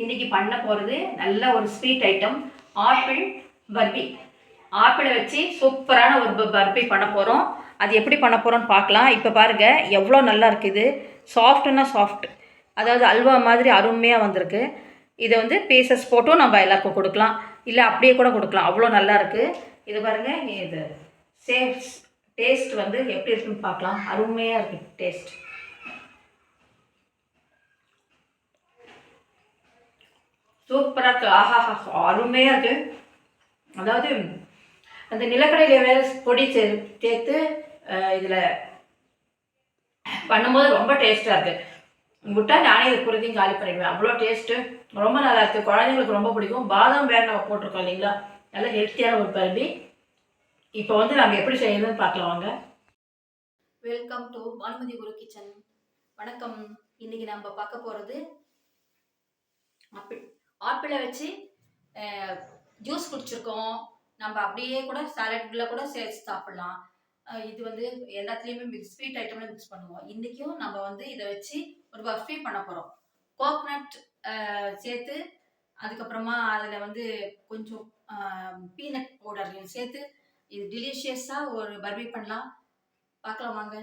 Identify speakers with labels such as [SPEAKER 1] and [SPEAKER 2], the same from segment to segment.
[SPEAKER 1] இன்றைக்கி பண்ண போகிறது நல்ல ஒரு ஸ்வீட் ஐட்டம் ஆப்பிள் பர்பி. ஆப்பிளை வச்சு சூப்பரான ஒரு பர்பி பண்ண போகிறோம் அது எப்படி பண்ண போகிறோம்னு பார்க்கலாம். இப்போ பாருங்கள் எவ்வளோ நல்லா இருக்குது சாஃப்ட்னா சாஃப்ட் அதாவது அல்வா மாதிரி அருமையாக வந்திருக்கு. இதை வந்து பீசஸ் போட்டும் நம்ம எல்லாருக்கும் கொடுக்கலாம். இல்லை அப்படியே கூட கொடுக்கலாம். அவ்வளோ நல்லா இருக்குது இது பாருங்கள் இது சேஃப் டேஸ்ட் வந்து எப்படி இருக்குன்னு பார்க்கலாம். அருமையாக இருக்குது டேஸ்ட் சூப்பராக இருக்குது ஆஹா அருமையாக இருக்குது அதாவது அந்த நிலக்கடையில் வேறு பொடி சே சேர்த்து இதில் பண்ணும்போது ரொம்ப டேஸ்ட்டாக இருக்குது விட்டால் நானே இது குருதியும் காலி பண்ணிடுவேன். அவ்வளோ டேஸ்ட்டு. ரொம்ப நல்லா இருக்குது குழந்தைங்களுக்கு ரொம்ப பிடிக்கும். பாதாம் வேறு நம்ம போட்டிருக்கோம் இல்லைங்களா? நல்ல ஹெல்த்தியான ஒரு பருப்பி இப்போ வந்து நம்ம எப்படி செய்யணும்னு பார்க்கலாம் வாங்க. Welcome to Bhanumathi Guru kitchen. வணக்கம். இன்னைக்கு நம்ம பார்க்க போகிறது அப்படி ஆப்பிளை வச்சு ஜூஸ் குடிச்சிருக்கோம். நம்ம அப்படியே கூட சாலட்ல கூட சேர்த்து சாப்பிடலாம். இது வந்து எல்லாத்துலேயுமே மிக்ஸ் ஸ்வீட் ஐட்டம்ல மிக்ஸ் பண்ணுவோம். இன்றைக்கும் நம்ம வந்து இதை வச்சு ஒரு பர்ஃபி பண்ண போகிறோம் கோக்னட் சேர்த்து அதுக்கப்புறமா அதில் வந்து கொஞ்சம் பீனட் பவுடரையும் சேர்த்து இது டிலிஷியஸாக ஒரு பர்பி பண்ணலாம். பார்க்கலாம் வாங்க.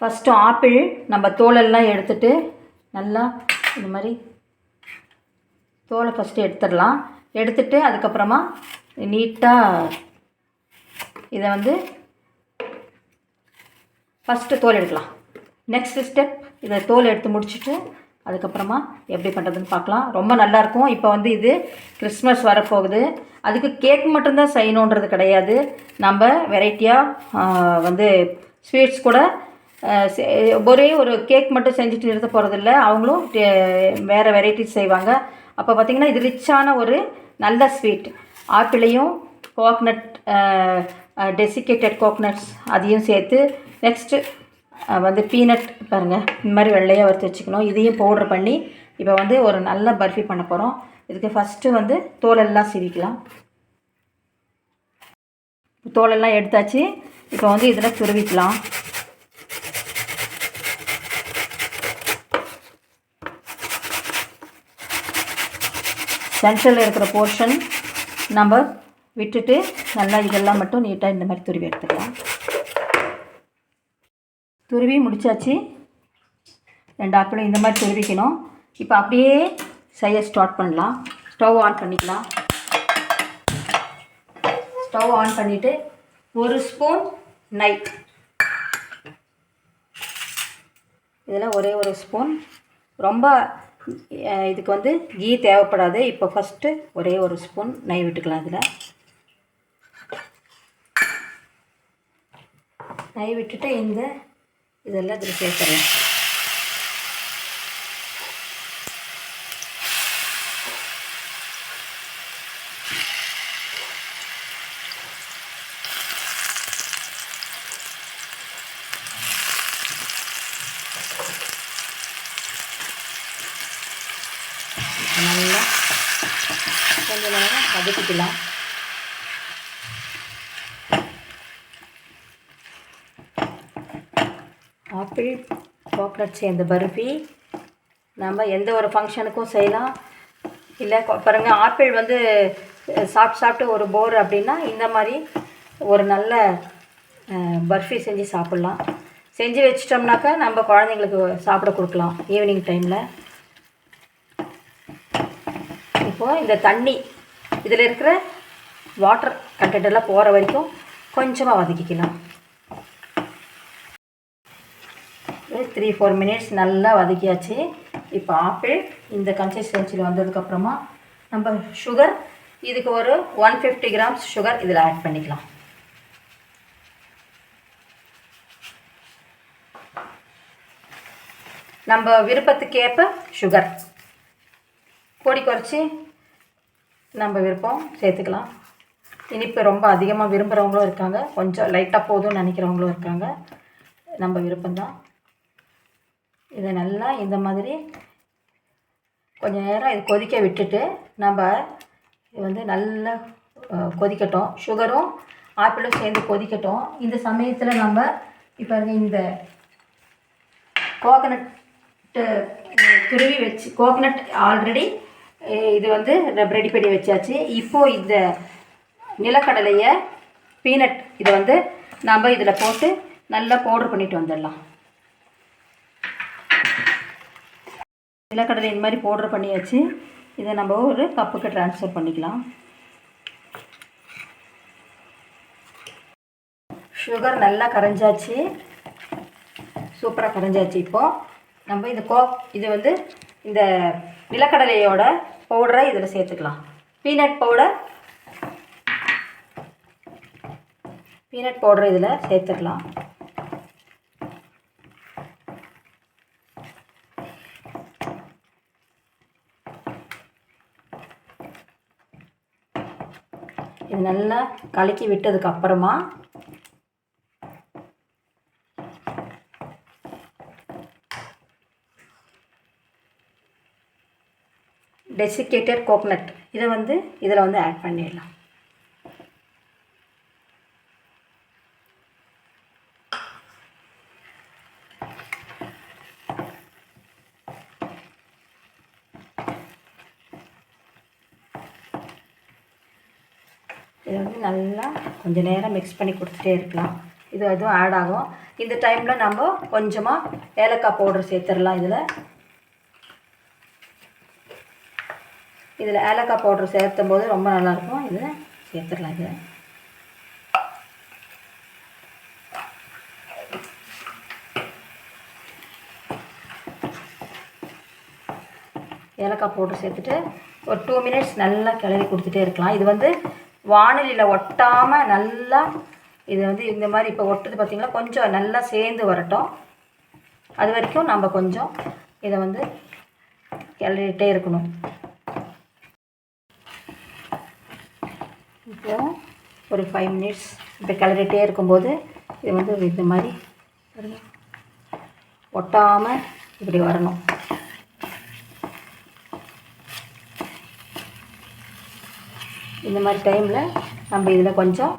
[SPEAKER 1] ஃபஸ்ட்டு ஆப்பிள் நம்ம தோலெல்லாம் எடுத்துட்டு நல்லா இந்த மாதிரி தோலை ஃபஸ்ட்டு எடுத்துடலாம். எடுத்துட்டு அதுக்கப்புறமா நீட்டாக இதை வந்து ஃபஸ்ட்டு தோல் எடுக்கலாம். நெக்ஸ்ட் ஸ்டெப் இதை தோல் எடுத்து முடிச்சுட்டு அதுக்கப்புறமா எப்படி பண்ணுறதுன்னு பார்க்கலாம். ரொம்ப நல்லாயிருக்கும் இப்போ வந்து இது கிறிஸ்மஸ் வரப்போகுது. அதுக்கு கேக் மட்டும்தான் செய்யணுன்றது கிடையாது. நம்ம வெரைட்டியாக வந்து ஸ்வீட்ஸ் கூட செ- ஒரே ஒரு கேக் மட்டும் செஞ்சுட்டு நிறுத்த போகிறதில்ல அவங்களும் டே- வேறு வெரைட்டிஸ் செய்வாங்க. அப்போ பார்த்திங்கன்னா இது ரிச்சான ஒரு நல்ல ஸ்வீட். ஆப்பிளையும் கோக்னட் டெசிகேட்டட் கோக்னட்ஸ் அதையும் சேர்த்து நெக்ஸ்ட்டு வந்து பீனட் பாருங்கள் இந்த மாதிரி வெள்ளையாக வறுத்து வச்சுக்கணும். இதையும் பவுடர் பண்ணி இப்போ வந்து ஒரு நல்ல பர்ஃபி பண்ண போகிறோம் இதுக்கு ஃபஸ்ட்டு வந்து தோலெல்லாம் சிரிக்கலாம் தோலெல்லாம் எடுத்தாச்சு. இப்போ வந்து இதில் துருவிக்கலாம். சென்ட்ரலில் இருக்கிற போர்ஷன் நம்ம விட்டுட்டு நல்லா இதெல்லாம் மட்டும் நீட்டாக இந்த மாதிரி துருவி எடுத்துக்கலாம். துருவி முடிச்சாச்சு. ரெண்டு ஆப்பிளும் இந்த மாதிரி துருவிக்கணும். இப்போ அப்படியே செய்ய ஸ்டார்ட் பண்ணலாம். ஸ்டவ் ஆன் பண்ணிக்கலாம். ஸ்டவ் ஆன் பண்ணிவிட்டு ஒரு ஸ்பூன் நைட் இதில் ஒரே ஒரு ஸ்பூன் ரொம்ப இதுக்கு வந்து கீ தேவைப்படாது. இப்போ ஃபஸ்ட்டு ஒரே ஒரு ஸ்பூன் நெய் விட்டுக்கலாம் இதில். நெய் விட்டுட்டு இந்த இதெல்லாம் இதில் சேர்த்துறேன் நல்லா கொஞ்சம் நேரம் வதக்கிக்கலாம் ஆப்பிள் சாக்லேட் சேர்ந்த பர்ஃபி. நம்ம எந்த ஒரு ஃபங்க்ஷனுக்கும் செய்யலாம். இல்லை பாருங்கள் ஆப்பிள் வந்து சாப்பிட்டு சாப்பிட்டு ஒரு போர் அப்படின்னா இந்த மாதிரி ஒரு நல்ல பர்ஃபி செஞ்சு சாப்பிட்லாம். செஞ்சு வச்சிட்டோம்னாக்கா நம்ம குழந்தைங்களுக்கு சாப்பிட கொடுக்கலாம் ஈவினிங் டைமில் இப்போது இந்த தண்ணி. இதில் இருக்கிற வாட்டர் கண்டென்ட் எல்லாம் போகிற வரைக்கும் கொஞ்சமாக வதக்கிக்கலாம். த்ரீ ஃபோர் மினிட்ஸ் நல்லா வதக்கியாச்சு. இப்போ ஆப்பிள் இந்த கன்சிஸ்டன்சியில் வந்ததுக்கப்புறமா நம்ம சுகர் இதுக்கு ஒரு ஒன் ஃபிஃப்டி கிராம்ஸ் சுகர் இதில் ஆட் பண்ணிக்கலாம். நம்ம விருப்பத்துக்கேற்ப சுகர் பொடி குறைச்சி நம்ம விருப்பம் சேர்த்துக்கலாம். இனிப்பு ரொம்ப அதிகமாக விரும்புகிறவங்களும் இருக்காங்க. கொஞ்சம் லைட்டாக போதும்னு நினைக்கிறவங்களும் இருக்காங்க. நம்ம விருப்பம்தான். இதை நல்லா இந்த மாதிரி கொஞ்சம் நேரம் இது கொதிக்க விட்டுட்டு நம்ம இது வந்து நல்லா கொதிக்கட்டும். சுகரும் ஆப்பிளும் சேர்ந்து கொதிக்கட்டும். இந்த சமயத்தில் நம்ம இப்போ இந்த கோகனட்டு
[SPEAKER 2] துருவி வச்சு கோகனட் ஆல்ரெடி இது வந்து ரெடி பண்ணி வச்சாச்சு. இப்போது இந்த நிலக்கடலையை பீனட் இதை வந்து நம்ம இதில் போட்டு நல்லா பவுடர் பண்ணிட்டு வந்துடலாம். நிலக்கடலை இந்த மாதிரி பவுடர் பண்ணியாச்சு. இதை நம்ம ஒரு கப்புக்கு ட்ரான்ஸ்ஃபர் பண்ணிக்கலாம். சுகர் நல்லா கரைஞ்சாச்சு. சூப்பராக கரைஞ்சாச்சு இப்போது நம்ம இந்த கோ இது வந்து இந்த நிலக்கடலையோட பவுடரை இதில் சேர்த்துக்கலாம். பீனட் பவுடர் பீனட் பவுடர் இதில் சேர்த்துக்கலாம். இது நல்லா கலக்கி விட்டதுக்கு அப்புறமா டெசிகேட்டட் கோகனட். இதை வந்து இதில் வந்து ஆட் பண்ணிடலாம். இதை வந்து நல்லா கொஞ்சம் நேரம் மிக்ஸ் பண்ணி கொடுத்துட்டே இருக்கலாம். இது அதுவும் ஆட் ஆகும். இந்த டைமில் நம்ம கொஞ்சமாக ஏலக்காய் பவுடர் சேர்த்துடலாம் இதில். இதில் ஏலக்காய் பவுடர் சேர்த்தும் போது ரொம்ப நல்லாயிருக்கும். இதில் சேர்த்துடலாம் இது ஏலக்காய் பவுடர் சேர்த்துட்டு ஒரு டூ மினிட்ஸ் நல்லா கிளறி கொடுத்துட்டே இருக்கலாம். இது வந்து வானிலையில் ஒட்டாமல் நல்லா இது வந்து இந்த மாதிரி இப்போ ஒட்டுது பார்த்திங்களா? கொஞ்சம் நல்லா சேர்ந்து வரட்டும். அது வரைக்கும் நம்ம கொஞ்சம் இதை வந்து கிளறிட்டே இருக்கணும். இப்போ ஒரு ஃபைவ் மினிட்ஸ் இப்போ கிளறிட்டே இருக்கும்போது இது வந்து இந்த மாதிரி ஒட்டாமல் இப்படி வரணும். இந்த மாதிரி டைமில் நம்ம இதில் கொஞ்சம்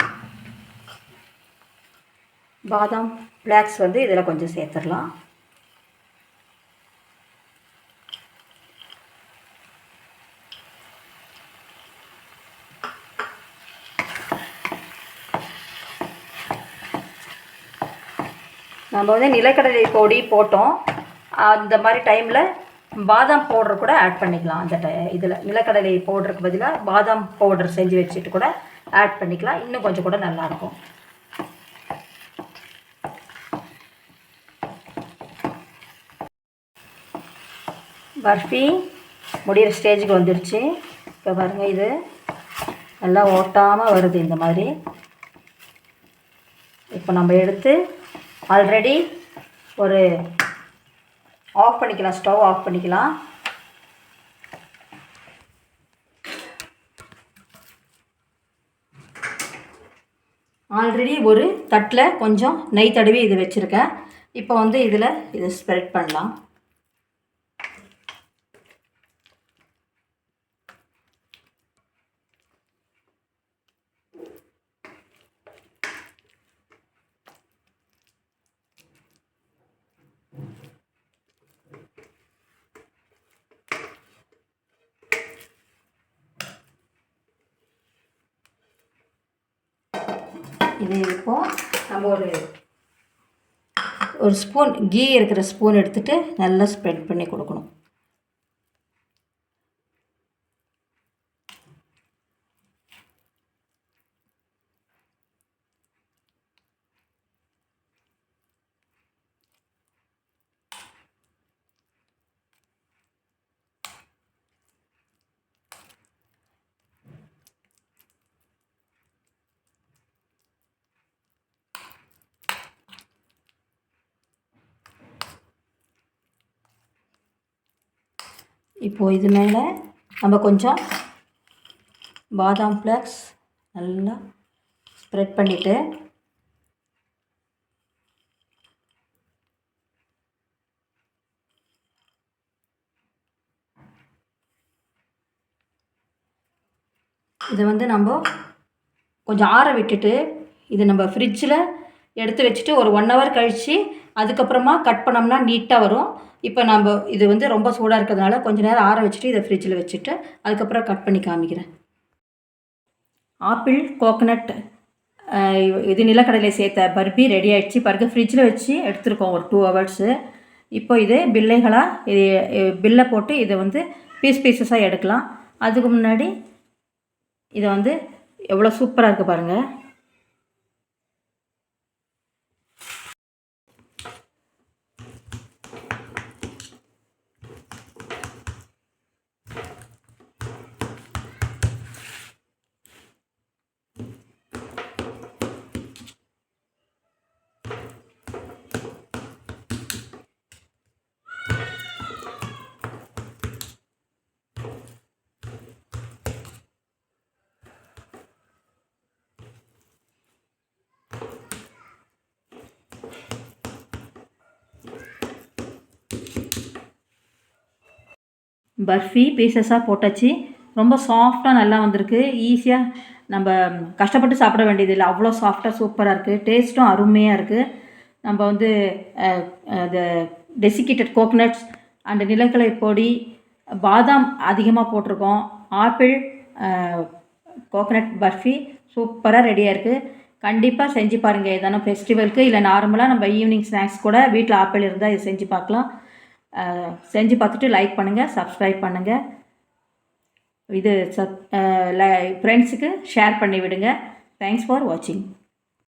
[SPEAKER 2] பாதாம் ஃப்ளாக்ஸ் வந்து இதில் கொஞ்சம் சேர்த்துடலாம். நம்ம வந்து நிலக்கடலை பொடி போட்டோம். அந்த மாதிரி டைமில் பாதாம் பவுடர் கூட ஆட் பண்ணிக்கலாம். அந்த டை இதில் நிலக்கடலை பவுடருக்கு பதிலாக பாதாம் பவுடர் செஞ்சு வச்சுட்டு கூட ஆட் பண்ணிக்கலாம். இன்னும் கொஞ்சம் கூட நல்லாயிருக்கும். பர்ஃபி முடிகிற ஸ்டேஜுக்கு வந்துருச்சு. இப்போ பாருங்கள் இது. நல்லா ஓட்டாமல் வருது இந்த மாதிரி. இப்போ நம்ம எடுத்து ஆல்ரெடி ஒரு ஆஃப் பண்ணிக்கலாம் ஸ்டவ் ஆஃப் பண்ணிக்கலாம். ஆல்ரெடி ஒரு தட்டில் கொஞ்சம் நெய் தடவி இது வச்சுருக்கேன். இப்போ வந்து இதில் இதை ஸ்ப்ரெட் பண்ணலாம். இது இப்போ நம்ம ஒரு ஒரு ஸ்பூன் கீ இருக்கிற ஸ்பூன் எடுத்துகிட்டு நல்லா ஸ்ப்ரெட் பண்ணி கொடுக்கணும். இப்போது இது மேலே நம்ம கொஞ்சம் பாதாம் ஃப்ளாக்ஸ் நல்லா ஸ்ப்ரெட் பண்ணிவிட்டு இதை வந்து நம்ம கொஞ்சம் ஆற விட்டுட்டு இது நம்ம ஃப்ரிட்ஜில் எடுத்து வச்சுட்டு ஒரு ஒன் ஹவர் கழித்து அதுக்கப்புறமா கட் பண்ணோம்னா நீட்டாக வரும். இப்போ நம்ம இது வந்து ரொம்ப சூடாக இருக்கிறதுனால கொஞ்ச நேரம் ஆற வச்சுட்டு இதை ஃப்ரிட்ஜில் வச்சுட்டு அதுக்கப்புறம் கட் பண்ணி காமிக்கிறேன். ஆப்பிள் கோகனட் இது நிலக்கடலை சேர்த்த பர்பி ரெடி ஆகிடுச்சு பாருங்க ஃப்ரிட்ஜில் வச்சு எடுத்துருக்கோம் ஒரு டூ ஹவர்ஸு இப்போ இது பில்லைகளாக இது பில்லை போட்டு இதை வந்து பீஸ் பீசஸாக எடுக்கலாம். அதுக்கு முன்னாடி இதை வந்து எவ்வளோ சூப்பராக இருக்குது பாருங்கள் பர்ஃபி பீசஸாக போட்டாச்சு. ரொம்ப சாஃப்டாக நல்லா வந்திருக்கு. ஈஸியாக நம்ம கஷ்டப்பட்டு சாப்பிட வேண்டியதில்லை. அவ்வளோ சாஃப்டாக சூப்பராக இருக்குது டேஸ்ட்டும் அருமையாக இருக்குது நம்ம வந்து இந்த டெசிகேட்டட் கோகனட்ஸ் அண்டு நிலக்கடலை பொடி பாதாம் அதிகமாக போட்டிருக்கோம். ஆப்பிள் கோகனட் பர்ஃபி சூப்பராக ரெடியாக இருக்குது கண்டிப்பாக செஞ்சு பாருங்கள் எதனா ஃபெஸ்டிவலுக்கு இல்லை நார்மலாக நம்ம ஈவினிங் ஸ்நாக்ஸ் கூட வீட்டில் ஆப்பிள் இருந்தால் இது செஞ்சு பார்க்கலாம். செஞ்சு பார்த்துட்டு லைக் பண்ணுங்கள் சப்ஸ்கிரைப் பண்ணுங்கள் இது சப் ஃப்ரெண்ட்ஸுக்கு ஷேர் பண்ணி விடுங்க. தேங்க்ஸ் ஃபார் வாட்சிங்